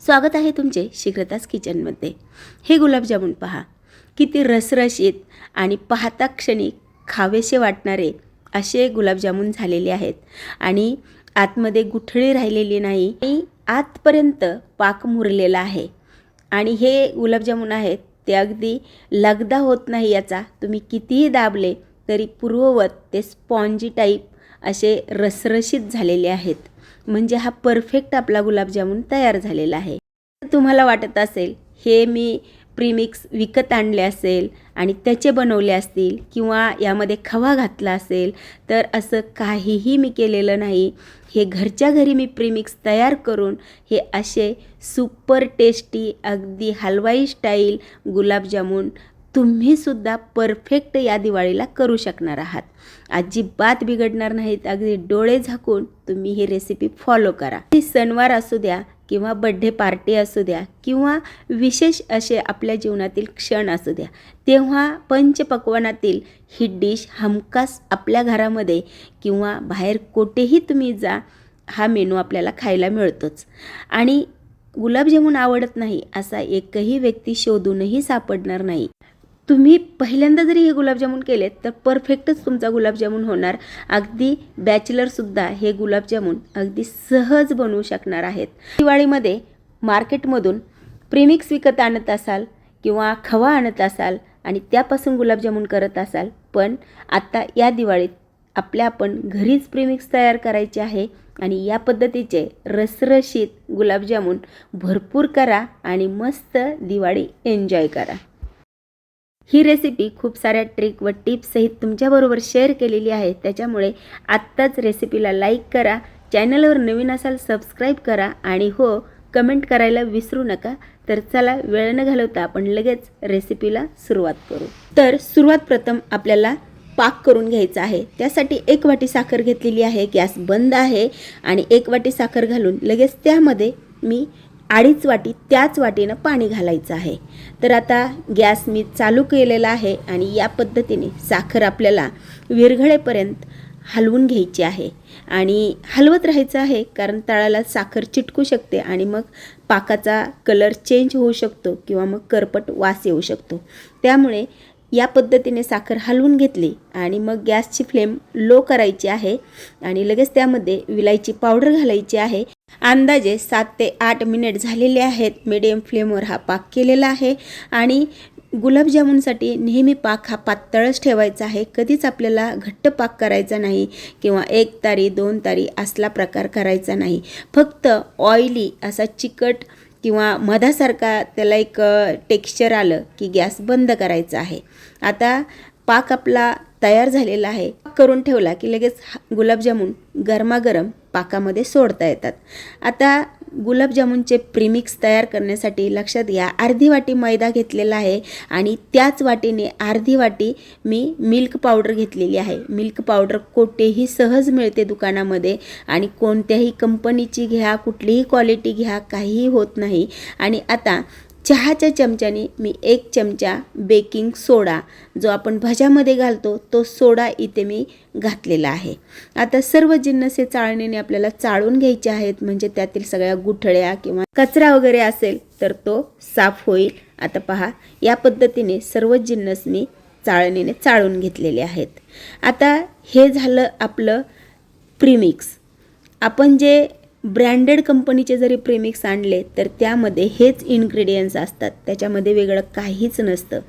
स्वागत आहे तुमचे शीघ्रताच किचनमध्ये. हे गुलाबजामुन पहा. किती रसरशीत आणि पाहता क्षणी खावेसे वाटणारे असे गुलाबजामुन झालेले आहेत. आणि आतमध्ये गुठळी राहिलेली नाही. आणि आतपर्यंत पाक मुरलेला आहे. आणि हे गुलाबजामुन आहेत ते अगदी लगदा होत नाही याचा तुम्ही कितीही दाबले तरी पूर्ववत ते स्पॉन्जी टाईप असे रसरशीत झालेले आहेत. म्हणजे हा परफेक्ट आपला गुलाबजामुन तयार झालेला आहे. तुम्हाला वाटत असेल हे मी प्रीमिक्स विकत आणले असेल आणि त्याचे बनवले असतील किंवा यामध्ये खवा घातला असेल तर असं काहीही मी केलेलं नाही. हे घरच्या घरी मी प्रीमिक्स तयार करून हे असे सुपर टेस्टी अगदी हलवाई स्टाईल गुलाबजामुन तुम्हीसुद्धा परफेक्ट या दिवाळीला करू शकणार आहात. अजिबात बिघडणार नाहीत. अगदी डोळे झाकून तुम्ही ही रेसिपी फॉलो करा. ती सणवार असू द्या किंवा बड्डे पार्टी असू द्या किंवा विशेष असे आपल्या जीवनातील क्षण असू द्या तेव्हा पंचपक्वानातील ही डिश हमखास आपल्या घरामध्ये किंवा बाहेर कुठेही तुम्ही जा हा मेनू आपल्याला खायला मिळतोच. आणि गुलाबजामुन आवडत नाही असा एकही व्यक्ती शोधूनही सापडणार नाही. तुम्ही पहिल्यांदा जरी हे गुलाबजामुन केलेत तर परफेक्टच तुमचा गुलाबजामुन होणार. अगदी बॅचलरसुद्धा हे गुलाबजामुन अगदी सहज बनवू शकणार आहेत. दिवाळीमध्ये मार्केटमधून प्रेमिक्स विकत आणत असाल किंवा खवा आणत असाल आणि त्यापासून गुलाबजामुन करत असाल पण आत्ता या दिवाळीत आपल्या आपण घरीच प्रेमिक्स तयार करायचे आहे आणि या पद्धतीचे रसरशीत गुलाबजामुन भरपूर करा आणि मस्त दिवाळी एन्जॉय करा. ही रेसिपी खूप साऱ्या ट्रिक व टिप्ससहित तुमच्याबरोबर शेअर केलेली आहे. त्याच्यामुळे आत्ताच रेसिपीला लाईक करा चॅनलवर नवीन असाल सबस्क्राईब करा आणि हो कमेंट करायला विसरू नका. तर चला वेळ न घालवता आपण लगेच रेसिपीला सुरुवात करू. तर सुरुवात प्रथम आपल्याला पाक करून घ्यायचा आहे. त्यासाठी एक वाटी साखर घेतलेली आहे. गॅस बंद आहे आणि एक वाटी साखर घालून लगेच त्यामध्ये मी अडीच वाटी त्याच वाटीनं पाणी घालायचं आहे. तर आता गॅस मी चालू केलेला आहे आणि या पद्धतीने साखर आपल्याला विरघळेपर्यंत हलवून घ्यायची आहे. आणि हलवत राहायचं आहे कारण तळाला साखर चिटकू शकते आणि मग पाकाचा कलर चेंज होऊ शकतो किंवा मग करपट वास येऊ शकतो. त्यामुळे या पद्धतीने साखर हलवून घेतली आणि मग गॅसची फ्लेम लो करायची आहे आणि लगेच त्यामध्ये विलायची पावडर घालायची आहे. अंदाजे सात ते आठ मिनिट झालेले आहेत. मिडियम फ्लेमवर हा पाक केलेला आहे आणि गुलाबजामुनसाठी नेहमी पाक हा पातळच ठेवायचा आहे. कधीच आपल्याला घट्ट पाक करायचा नाही किंवा एक तारी दोन तारी असला प्रकार करायचा नाही. फक्त ऑइली असा चिकट किंवा मधासारखा त्याला एक टेक्स्चर आलं की गॅस बंद करायचा आहे. आता पाक आपला तयार झालेला आहे. करून ठेवला की लगेच गुलाबजामुन गरमागरम पाकामध्ये सोडता येतात. आता गुलाबजामुनचे प्रीमिक्स तयार करण्यासाठी लक्षात घ्या अर्धी वाटी मैदा घेतलेला आहे आणि त्याच वाटीने अर्धी वाटी मी मिल्क पावडर घेतलेली आहे. मिल्क पावडर कोठेही सहज मिळते दुकानामध्ये आणि कोणत्याही कंपनीची घ्या कुठलीही क्वालिटी घ्या काहीही होत नाही. आणि आता चहाच्या चमच्याने मी एक चमचा बेकिंग सोडा जो आपण भज्यामध्ये घालतो तो सोडा इथे मी घातलेला आहे. आता सर्व जिन्नस हे चाळणीने आपल्याला चाळून घ्यायचे आहेत म्हणजे त्यातील सगळ्या गुठळ्या किंवा कचरा वगैरे असेल तर तो साफ होईल. आता पहा या पद्धतीने सर्व जिन्नस मी चाळणीने चाळून घेतलेले आहेत. आता हे झालं आपलं प्रीमिक्स. आपण जे ब्रँडेड कंपनीचे जरी प्रेमिक्स आणले तर त्यामध्ये हेच इन्ग्रेडियंट्स असतात. त्याच्यामध्ये वेगळं काहीच नसतं.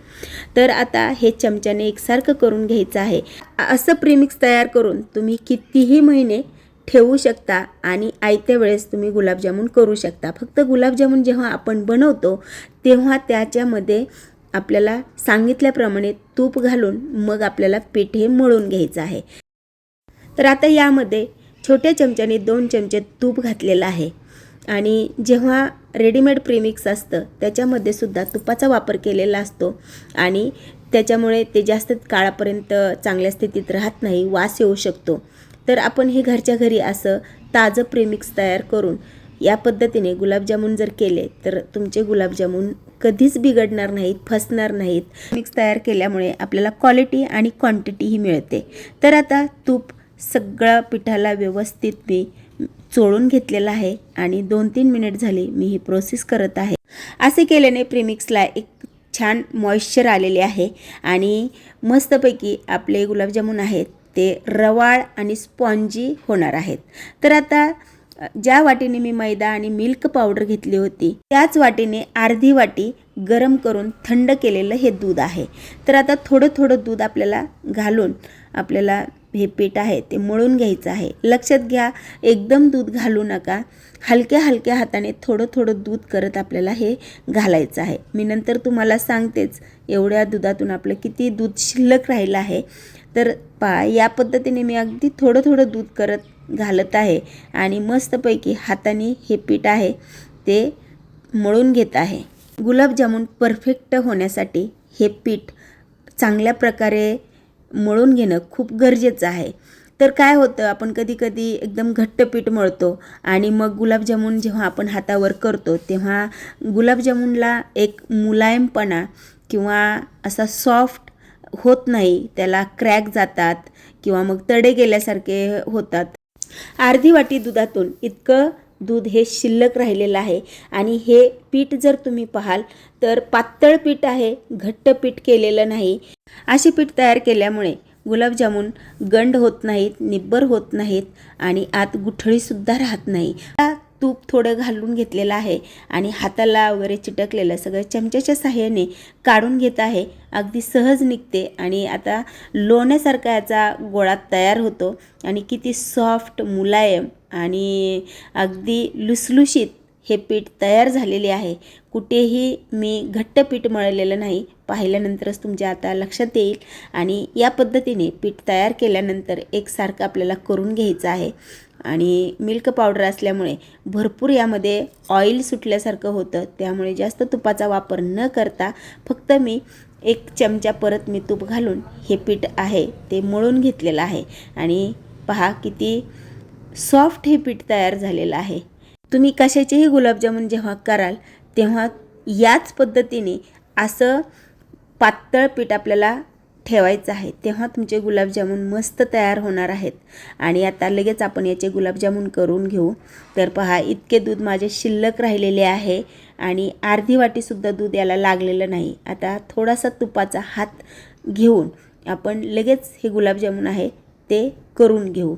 तर आता हे चमच्याने एकसारखं करून घ्यायचं आहे. असं प्रेमिक्स तयार करून तुम्ही कितीही महिने ठेवू शकता आणि आयत्या वेळेस तुम्ही गुलाबजामुन करू शकता. फक्त गुलाबजामुन जेव्हा आपण बनवतो तेव्हा त्याच्यामध्ये आपल्याला सांगितल्याप्रमाणे तूप घालून मग आपल्याला पीठ हे मळून घ्यायचं आहे. तर आता यामध्ये छोट्या चमच्याने दोन चमचे तूप घातलेलं आहे. आणि जेव्हा रेडीमेड प्रीमिक्स असतं त्याच्यामध्ये सुद्धा तुपाचा वापर केलेला असतो. आणि त्याच्यामुळे ते जास्त काळापर्यंत चांगल्या स्थितीत राहत नाही वास येऊ शकतो. तर आपण हे घरच्या घरी असं ताजं प्रीमिक्स तयार करून या पद्धतीने गुलाबजामुन जर केले तर तुमचे गुलाबजामुन कधीच बिघडणार नाहीत फसणार नाहीत. मिक्स तयार केल्यामुळे आपल्याला क्वालिटी आणि क्वांटिटीही मिळते. तर आता तूप सगळ्या पिठाला व्यवस्थित मी चोळून घेतलेला आहे आणि दोन तीन मिनिट झाली मी ही प्रोसेस करत आहे. असे केल्याने प्रेमिक्सला एक छान मॉइश्चर आलेले आहे आणि मस्तपैकी आपले गुलाबजामुन आहेत ते रवाळ आणि स्पॉन्जी होणार आहेत. तर आता ज्या वाटीने मी मैदा आणि मिल्क पावडर घेतली होती त्याच वाटीने अर्धी वाटी गरम करून थंड केलेलं हे दूध आहे. तर आता थोडं थोडं दूध आपल्याला घालून आपल्याला हे पीठ आहे ते मळून घ्यायचं आहे. लक्षात घ्या एकदम दूध घालू नका. हलक्या हलक्या हाताने थोडं थोडं दूध करत आपल्याला हे घालायचं आहे. मी नंतर तुम्हाला सांगतेच एवढ्या दुधातून आपलं किती दूध शिल्लक राहिलं आहे. तर पा या पद्धतीने मी अगदी थोडं थोडं दूध करत घालत आहे आणि मस्तपैकी हाताने हे पीठ आहे ते मळून घेत आहे. गुलाबजामुन परफेक्ट होण्यासाठी हे पीठ चांगल्या प्रकारे मळून घेणं खूप गरजेचं आहे. तर काय होतं आपण कधी कधी एकदम घट्ट पीठ मळतो आणि मग गुलाबजामुन जेव्हा आपण हातावर करतो तेव्हा गुलाबजामुनला एक मुलायमपणा किंवा असा सॉफ्ट होत नाही त्याला क्रॅक जातात किंवा मग तडे गेल्यासारखे होतात. अर्धी वाटी दुधातून इतकं दूध हे शिल्लक राहिलेलं आहे. आणि हे पीठ जर तुम्ही पाहाल तर पातळ पीठ आहे घट्ट पीठ केलेलं नाही. असे पीठ तयार केल्यामुळे गुलाबजामुन गंड होत नाहीत निब्बर होत नाहीत आणि आत गुठळीसुद्धा राहत नाही. तूप थोडं घालून घेतलेलं आहे आणि हाताला वगैरे चिटकलेलं सगळं चमच्याच्या साह्याने काढून घेत आहे. अगदी सहज निघते आणि आता लोण्यासारखा याचा गोळा तयार होतो आणि किती सॉफ्ट मुलायम आणि अगदी लुसलुशीत हे पीठ तयार झालेले आहे. कुठेही मी घट्ट पीठ मळलेलं नाही. पाहिल्यानंतरच तुमच्या आता लक्षात येईल आणि या पद्धतीने पीठ तयार केल्यानंतर एकसारखं आपल्याला करून घ्यायचं आहे. आणि मिल्क पावडर असल्यामुळे भरपूर यामध्ये ऑइल सुटल्यासारखं होतं. त्यामुळे जास्त तुपाचा वापर न करता फक्त मी एक चमचा परत मी तूप घालून हे पीठ आहे ते मळून घेतलेलं आहे. आणि पहा किती सॉफ्ट हे पीठ तयार झालेलं आहे. तुम्ही कशाचेही गुलाबजामुन जेव्हा कराल तेव्हा याच पद्धतीने असं पातळ पीठ आपल्याला ठेवायचं आहे तेव्हा तुमचे गुलाबजामुन मस्त तयार होणार आहेत. आणि आता लगेच आपण याचे गुलाबजामुन करून घेऊ. तर पहा इतके दूध माझे शिल्लक राहिलेले आहे आणि अर्धी वाटीसुद्धा दूध याला लागलेलं नाही. आता थोडासा तुपाचा हात घेऊन आपण लगेच हे गुलाबजामुन आहे ते करून घेऊ.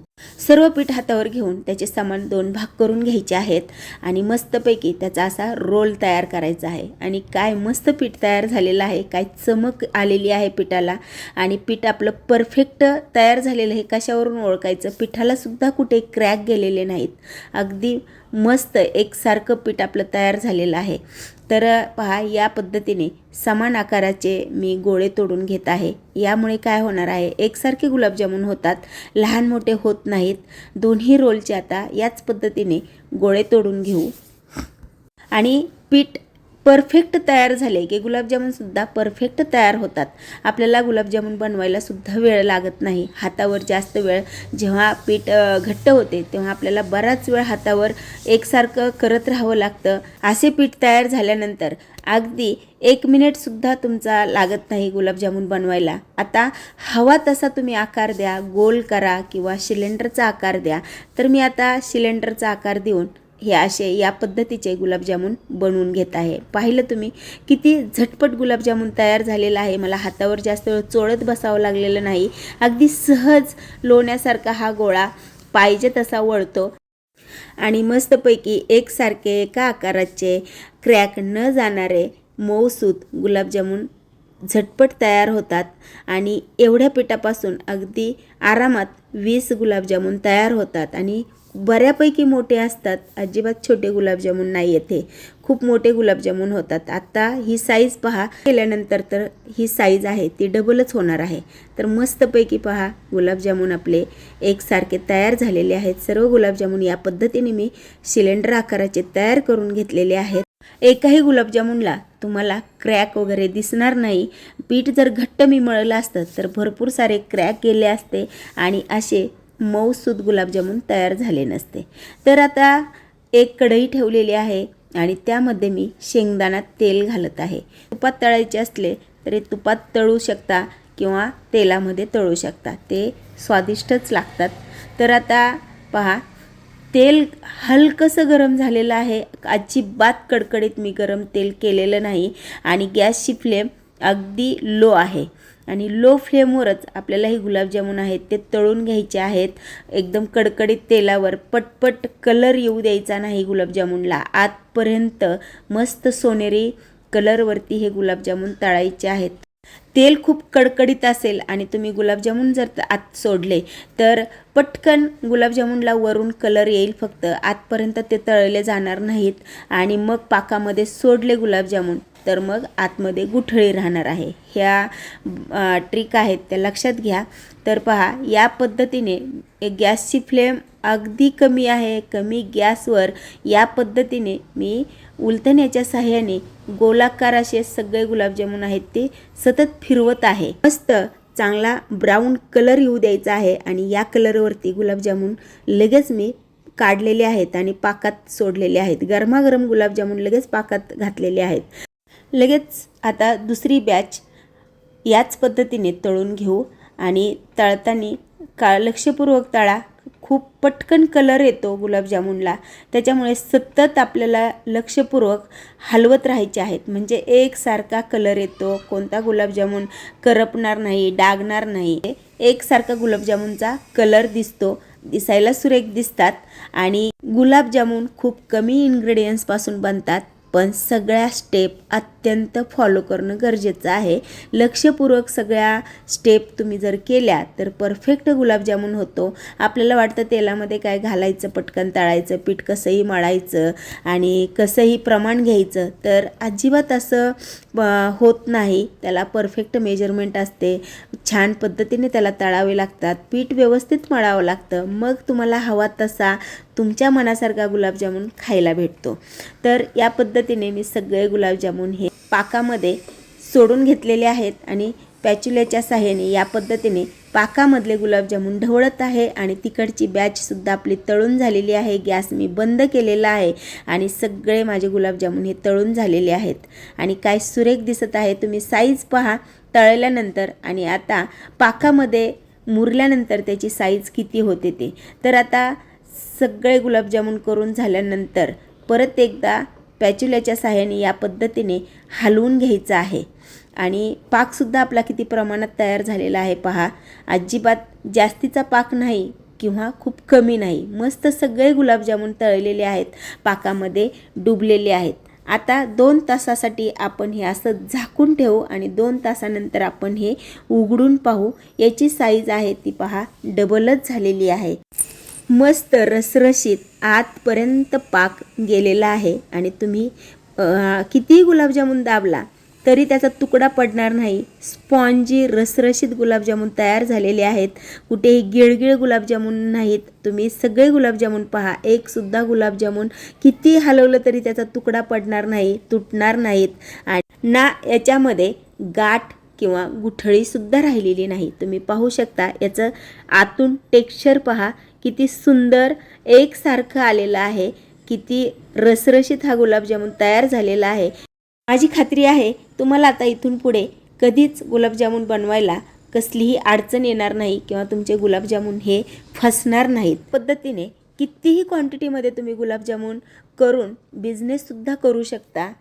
सर्व पीठ हातावर घेऊन त्याचे समान दोन भाग करून घ्यायचे आहेत आणि मस्तपैकी त्याचा असा रोल तयार करायचा आहे. आणि काय मस्त पीठ तयार झालेलं आहे काय चमक आलेली आहे पिठाला. आणि पीठ आपलं परफेक्ट तयार झालेलं आहे कशावरून ओळखायचं? पिठाला सुद्धा कुठे क्रॅक गेलेले नाहीत. अगदी मस्त एकसारखं पीठ आपलं तयार झालेलं आहे. तर पहा या पद्धतीने समान आकाराचे मी गोळे तोडून घेत आहे. यामुळे काय होणार आहे? एकसारखे गुलाबजामुन होतात. लहान मोठे होत नाहीत. दोन्ही रोलचे आता याच पद्धतीने गोळे तोडून घेऊ. आणि पीठ परफेक्ट तयार झाले. की गुलाबजामुनसुद्धा परफेक्ट तयार होतात. आपल्याला गुलाबजामुन बनवायला सुद्धा वेळ लागत नाही. हातावर जास्त वेळ जेव्हा पीठ घट्ट होते तेव्हा आपल्याला बराच वेळ हातावर एकसारखं करत राहावं लागतं. असे पीठ तयार झाल्यानंतर अगदी एक मिनिटसुद्धा तुमचा लागत नाही गुलाबजामुन बनवायला. आता हवा तसा तुम्ही आकार द्या गोल करा किंवा सिलेंडरचा आकार द्या. तर मी आता सिलेंडरचा आकार देऊन हे असे या पद्धतीचे गुलाबजामुन बनवून घेत आहे. पाहिलं तुम्ही? किती झटपट गुलाबजामुन तयार झालेला आहे. मला हातावर जास्त वेळ चोळत बसावं लागलेलं नाही. अगदी सहज लोण्यासारखा हा गोळा पाहिजे तसा वळतो. आणि मस्तपैकी एकसारखे एका आकाराचे क्रॅक न जाणारे मऊसूत गुलाबजामुन झटपट तयार होतात. आणि एवढ्या पिठापासून अगदी आरामात वीस गुलाबजामुन तयार होतात. आणि बऱ्यापैकी मोठे असतात. अजिबात छोटे गुलाबजामुन नाही येते. खूप मोठे गुलाबजामुन होतात. आत्ता ही साईज पहा. केल्यानंतर तर ही साईज आहे. ती डबलच होणार आहे. तर मस्तपैकी पहा. गुलाबजामुन आपले एकसारखे तयार झालेले आहेत. सर्व गुलाबजामुन या पद्धतीने मी सिलेंडर आकाराचे तयार करून घेतलेले आहेत. एकाही गुलाबजामुनला तुम्हाला क्रॅक वगैरे दिसणार नाही. पीठ जर घट्ट मी मळलं असतं तर भरपूर सारे क्रॅक गेले असते. आणि असे मऊसूद गुलाबजामुन तयार झाले नसते. तर आता एक कढई ठेवलेली आहे आणि त्यामध्ये मी शेंगदाणा तेल घालत आहे. तुपात तळायचे असले तरी तुपात तळू शकता किंवा तेलामध्ये तळू शकता. ते स्वादिष्टच लागतात. तर आता पहा तेल हलकंसं गरम झालेलं आहे. अजिबात कडकडीत मी गरम तेल केलेलं नाही आणि गॅसची फ्लेम अगदी लो आहे. आणि लो फ्लेमवरच आपल्याला हे गुलाबजामुन आहेत ते तळून घ्यायचे आहेत. एकदम कडकडीत तेलावर पटपट कलर येऊ द्यायचा नाही गुलाबजामुनला आतपर्यंत मस्त सोनेरी कलरवरती हे गुलाबजामुन तळायचे आहेत. तेल खूप कडकडीत असेल आणि तुम्ही गुलाबजामुन जर आत सोडले तर पटकन गुलाबजामुनला वरून कलर येईल फक्त. आतपर्यंत ते तळले जाणार नाहीत आणि मग पाकामध्ये सोडले गुलाबजामुन तर मग आतमध्ये गुठळी राहणार आहे. ह्या ट्रिक आहेत त्या लक्षात घ्या. तर पहा या पद्धतीने गॅसची फ्लेम अगदी कमी आहे कमी गॅसवर या पद्धतीने मी उलथण्याच्या साह्याने गोलाकार असे सगळे गुलाबजामुन आहेत ते सतत फिरवत आहे. मस्त चांगला ब्राऊन कलर येऊ द्यायचा आहे आणि या कलरवरती गुलाबजामुन लगेच मी काढलेले आहेत आणि पाकात सोडलेले आहेत. गरमागरम गुलाबजामुन लगेच पाकात घातलेले आहेत. लगेच आता दुसरी बॅच याच पद्धतीने तळून घेऊ आणि तळताना का लक्षपूर्वक तळा. खूप पटकन कलर येतो गुलाबजामुनला. त्याच्यामुळे सतत आपल्याला लक्षपूर्वक हलवत राहायचे आहेत. म्हणजे एकसारखा कलर येतो. कोणता गुलाबजामुन करपणार नाही डागणार नाही. एकसारखा गुलाबजामुनचा कलर दिसतो. दिसायला सुरेख दिसतात आणि गुलाबजामुन खूप कमी इन्ग्रेडियंट्सपासून बनतात. पण सगळ्या स्टेप अत्यंत फॉलो करणं गरजेचं आहे. लक्षपूर्वक सगळ्या स्टेप तुम्ही जर केल्या तर परफेक्ट गुलाबजामुन होतो. आपल्याला वाटतं तेलामध्ये काय घालायचं पटकन तळायचं पीठ कसंही मळायचं आणि कसंही प्रमाण घ्यायचं तर अजिबात असं होत नाही. त्याला परफेक्ट मेजरमेंट असते. छान पद्धतीने त्याला तळावे लागतात. पीठ व्यवस्थित मळावं लागतं. मग तुम्हाला हवा तसा तुमच्या मनासारखा गुलाबजामुन खायला भेटतो. तर या पद्धतीने मी सगळे गुलाबजामुन हे पाकामध्ये सोडून घेतलेले आहेत आणि पॅच्युल्याच्या साह्याने या पद्धतीने पाकामधले गुलाबजामुन ढवळत आहे आणि तिकडची बॅचसुद्धा आपली तळून झालेली आहे. गॅस मी बंद केलेला आहे आणि सगळे माझे गुलाबजामुन हे तळून झालेले आहेत. आणि काय सुरेख दिसत आहे तुम्ही साईज पहा तळल्यानंतर आणि आता पाकामध्ये मुरल्यानंतर त्याची साईज किती होते ते. तर आता सगळे गुलाबजामुन करून झाल्यानंतर परत एकदा पॅच्युल्याच्या साह्याने या पद्धतीने हलवून घ्यायचं आहे. आणि पाकसुद्धा आपला किती प्रमाणात तयार झालेला आहे पहा. अजिबात जास्तीचा पाक नाही किंवा खूप कमी नाही. मस्त सगळे गुलाबजामुन तळलेले आहेत. पाकामध्ये डुबलेले आहेत. आता दोन तासासाठी आपण हे असं झाकून ठेवू आणि दोन तासानंतर आपण हे उघडून पाहू. याची साईज आहे ती पहा डबलच झालेली आहे. मस्त रसरशीत आतपर्यंत पाक गेलेला आहे. आणि तुम्ही कितीही गुलाबजामुन दाबला तरी त्याचा तुकडा पडणार नाही. स्पॉन्जी रसरशीत गुलाबजामुन तयार झालेले आहेत. कुठेही गिळगिळ गुलाबजामुन नाहीत. तुम्ही सगळे गुलाबजामुन पहा. एकसुद्धा गुलाबजामुन किती हलवलं तरी त्याचा तुकडा पडणार नाही तुटणार नाहीत. आणि ना याच्यामध्ये गाठ किंवा गुठळीसुद्धा राहिलेली नाही. तुम्ही पाहू शकता याचं आतून टेक्स्चर पहा. किती सुंदर एकसारखं आलेलं आहे. किती रसरशीत हा गुलाबजामुन तयार झालेला आहे. माझी खात्री आहे तुम्हाला आता इथून पुढे कधीच गुलाबजामुन बनवायला कसलीही अडचण येणार नाही किंवा तुमचे गुलाबजामुन हे फसणार नाहीत. पद्धतीने कितीही क्वांटिटीमध्ये तुम्ही गुलाबजामुन करून बिझनेससुद्धा करू शकता.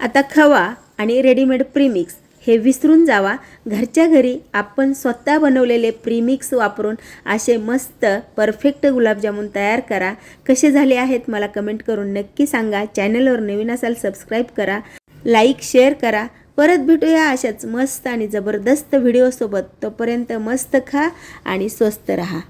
आता खवा आणि रेडीमेड प्रीमिक्स हे विसरून जावा. घरच्या घरी आपण स्वतः बनवलेले प्रीमिक्स वापरून असे मस्त परफेक्ट गुलाबजामुन तयार करा. कसे झाले आहेत मला कमेंट करून नक्की सांगा. चॅनलवर नवीन असाल सबस्क्राईब करा. लाईक शेअर करा. परत भेटूया अशाच मस्त आणि जबरदस्त व्हिडिओसोबत तोपर्यंत मस्त खा आणि स्वस्त रहा.